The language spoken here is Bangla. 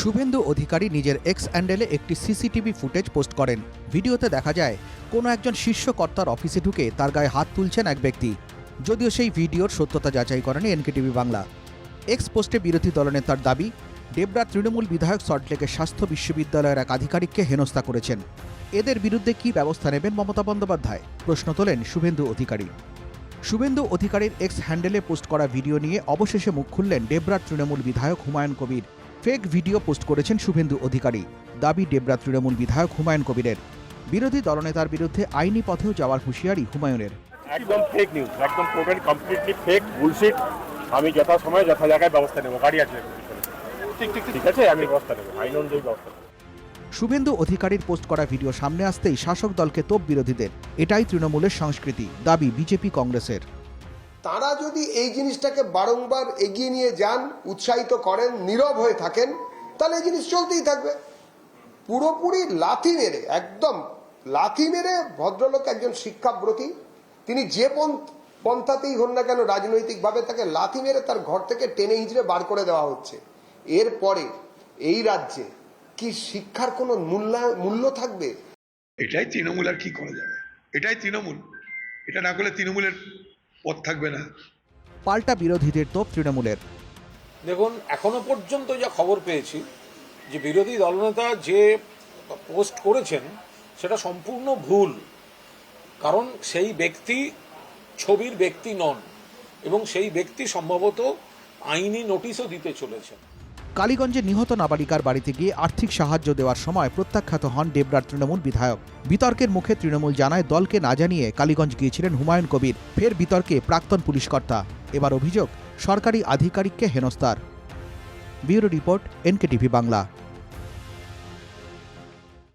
শুভেন্দু অধিকারী নিজের এক্স হ্যান্ডেলে একটি সিসিটিভি ফুটেজ পোস্ট করেন। ভিডিওতে দেখা যায়, কোনো একজন শীর্ষ কর্তার অফিসে ঢুকে তার গায়ে হাত তুলছেন এক ব্যক্তি। যদিও সেই ভিডিওর সত্যতা যাচাই করেনি এনকেটিভি বাংলা। এক্স পোস্টে বিরোধী দলনেতার দাবি ডেবরা তৃণমূল বিধায়ক সল্টলেকের স্বাস্থ্য বিশ্ববিদ্যালয়ের এক আধিকারিককে হেনস্থা করেছেন। এদের বিরুদ্ধে কী ব্যবস্থা নেবেন মমতা বন্দ্যোপাধ্যায়? প্রশ্ন তোলেন শুভেন্দু অধিকারী। শুভেন্দু অধিকারীর এক্স হ্যান্ডেলে পোস্ট করা ভিডিও নিয়ে অবশেষে মুখ খুললেন ডেবরার তৃণমূল বিধায়ক Humayun Kabir. Fake video post করেছেন শুভেন্দু অধিকারী। দাবি ডেবরা তৃণমূল বিধায়ক হুমায়ুন কবিরের। বিরোধী দলনেতার বিরুদ্ধে আইনি পথেও যাওয়ার হুঁশিয়ারি হুমায়ুনের। একদম ফেক নিউজ একদম টোটাল কমপ্লিটলি ফেক বুলশিট আমি যথা সময় যথা জায়গায় ব্যবস্থা নেব গাড়ি আছে। ঠিক ঠিক ঠিক। আছে আমি ব্যবস্থা নেব আইন অনুযায়ী ব্যবস্থা শুভেন্দু অধিকারীর পোস্ট করা ভিডিও সামনে আসতেই শাসক দলকে তোপ বিরোধীদের। এটাই তৃণমূলের সংস্কৃতি দাবি বিজেপি কংগ্রেসের। তারা যদি এই জিনিসটাকে বারংবার এগিয়ে নিয়ে যান, উৎসাহিত করেন, নীরব হয়ে থাকেন, তাহলে এই জিনিস চলতেই থাকবে। পুরোপুরি লাথি মেরে, একদম লাথি মেরে ভদ্রলোক একজন শিক্ষাব্রতী, তিনি যে পন্থ পন্থাতেই হন না কেন রাজনৈতিকভাবে তাকে লাথি মেরে তার ঘর থেকে টেনে হিঁচড়ে বার করে দেওয়া হচ্ছে। এরপরে এই রাজ্যে কি শিক্ষার কোনো মূল্য মূল্য থাকবে? এটাই তৃণমূল আর কি করা যাবে? এটাই তৃণমূল। এটা না করলে তৃণমূলের পথ থাকবে না। পাল্টা বিরোধীদের তোপ তৃণমূলের। দেখুন এখনও পর্যন্ত যা খবর পেয়েছি যে বিরোধী দলনেতা যে পোস্ট করেছেন সেটা সম্পূর্ণ ভুল। কারণ সেই ব্যক্তি ছবির ব্যক্তি নন এবং সেই ব্যক্তি সম্ভবত আইনি নোটিশও দিতে চলেছেন। কালীগঞ্জে নিহত নাবালিকার বাড়িতে গিয়ে আর্থিক সাহায্য দেওয়ার সময় প্রত্যাখ্যাত হন ডেবরার তৃণমূল বিধায়ক। বিতর্কের মুখে তৃণমূল জানায়, দলকে না জানিয়ে কালীগঞ্জ গিয়েছিলেন হুমায়ুন কবির। ফের বিতর্কে প্রাক্তন পুলিশকর্তা। এবার অভিযোগ, সরকারি আধিকারিককে হেনস্তার। Bureau report, NKTV Bangla.